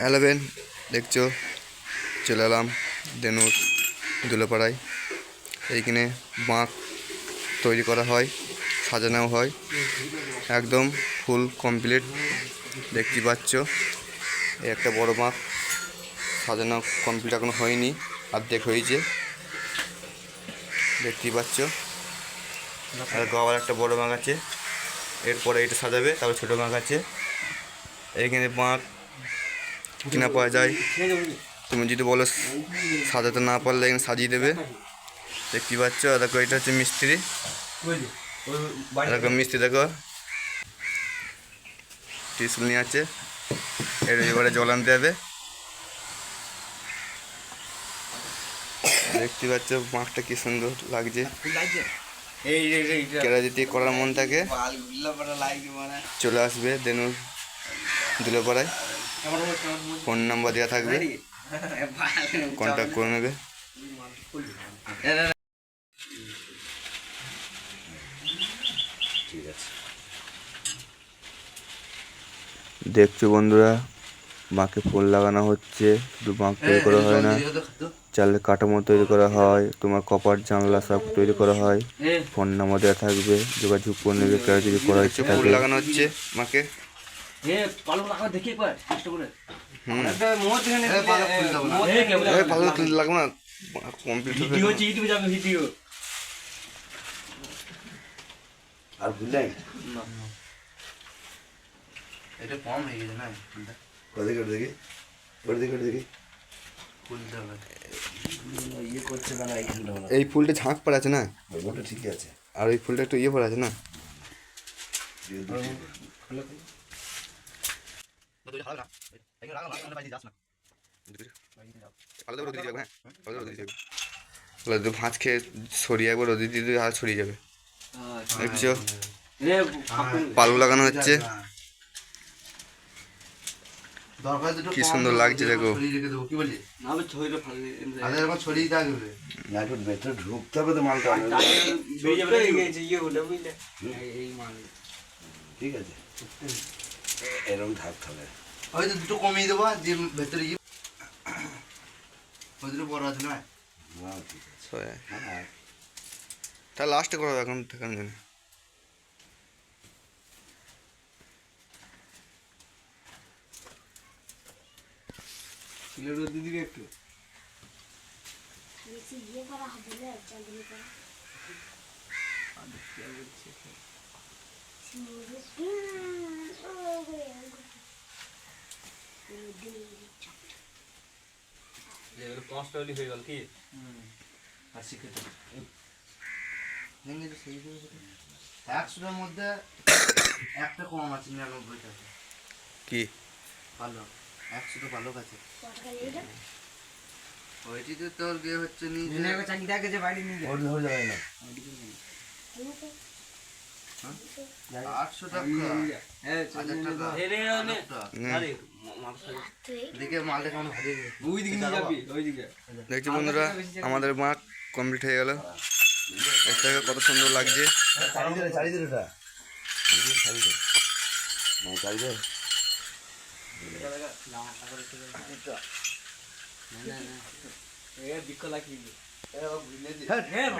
অ্যালেভেন দেখছ? চলে এলাম দেনুর দুলেপাড়ায়। এইখানে বাঁক তৈরি করা হয় সাজানো হয়। একদম ফুল কমপ্লিট দেখতে পাচ্ছ। এই একটা বড় বাঁক সাজানো কমপ্লিট এখনও হয়নি, অর্ধেক হয়েছে। দেখতেই পাচ্ছ। আর আবার একটা বড় বাঁক আছে। এরপরে এটা সাজাবে, তারপর ছোটো বাঁক আছে। এইখানে বাঁক কিনা পাওয়া যায়। তুমি যদি বলো সাজাতে না পারলে এখানে সাজিয়ে দেবে। দেখতে পাচ্ছ? দেখো, এটা হচ্ছে মিস্ত্রি। দেখো মিস্ত্রি দেখো। টিসুল নিয়ে আছে। এর এবারে জল আনতে হবে। দেখতে পাচ্ছ, মাঠটা কি সুন্দর লাগছে। এটা কেরা যদি করার মন থাকে চলে আসবে দেনু দিলে পড়ায় ফোন নাম্বার দেওয়া থাকবে। কন্ট্যাক্ট করে নেবে। দেখছ বন্ধুরা বাঁকে ফুল লাগানো হচ্ছে শুধু বাঁক তৈরি করা হয় না। চালের কাঠামো তৈরি করা হয় তোমার কপার জানলা সব তৈরি করা হয়। ফোন নাম্বার দেওয়া থাকবে যোগাযোগ করে নেবে কেউ যদি করা ইচ্ছে থাকে। লাগানো হচ্ছে মাকে এ পালক লাগা দেখি একবার কষ্ট করে। একটা মোট এখানে এ কেবল এ, লাগবে না কমপ্লিট ভিডিও হচ্ছে ইউটিউবে যাবে ভিডিও। আর বুঝলাই এটা কম হয়ে গেছে না ফুলটা ওদিকে দেখি ওদিকে। দেখি ফুলটা করছে না। এইখানটা এই ফুলটা ঝাঁক পড়ে আছে না? ওটা ঠিক আছে। আর ওই ফুলটা একটু ইয়ে পড়ে আছে না? তাহলে ভাঁজ খেয়ে সরিয়ে একবার রোদি দিয়ে দিলে আর ছড়িয়ে যাবে। দেখছ? পালু লাগানো হচ্ছে। কি সুন্দর লাগছে দেখো। ভেতরে ঢুকতে হবে তো মালটা। ঠিক আছে। এরকম থাকতে হবে ওই তো দুটো কমিয়ে দেবো যে ভেতরে ইয়ে ওই দুটো বড় আছে। না। হ্যাঁ। তা লাস্টে করো এখন দেখার জন্য দিদিকে একটু? করা কনস্টেবলি হয়ে গেল কি? আর দেবো। একশোটার মধ্যে একটা কম আছে নিরানব্বই টাকা। কি? ভালো। একশোটা ভালো আছে ওইটি তো তোর বিয়ে হচ্ছে নি চাকরি দেখে যে বাইরে নিয়ে যাবে। না। আটশো টাকা। দিকে দেখছি বন্ধুরা আমাদের মাঠ কমপ্লিট হয়ে গেল। দেখতে কত সুন্দর লাগছে। চারিদিকে এ বিকল। হ্যাঁ।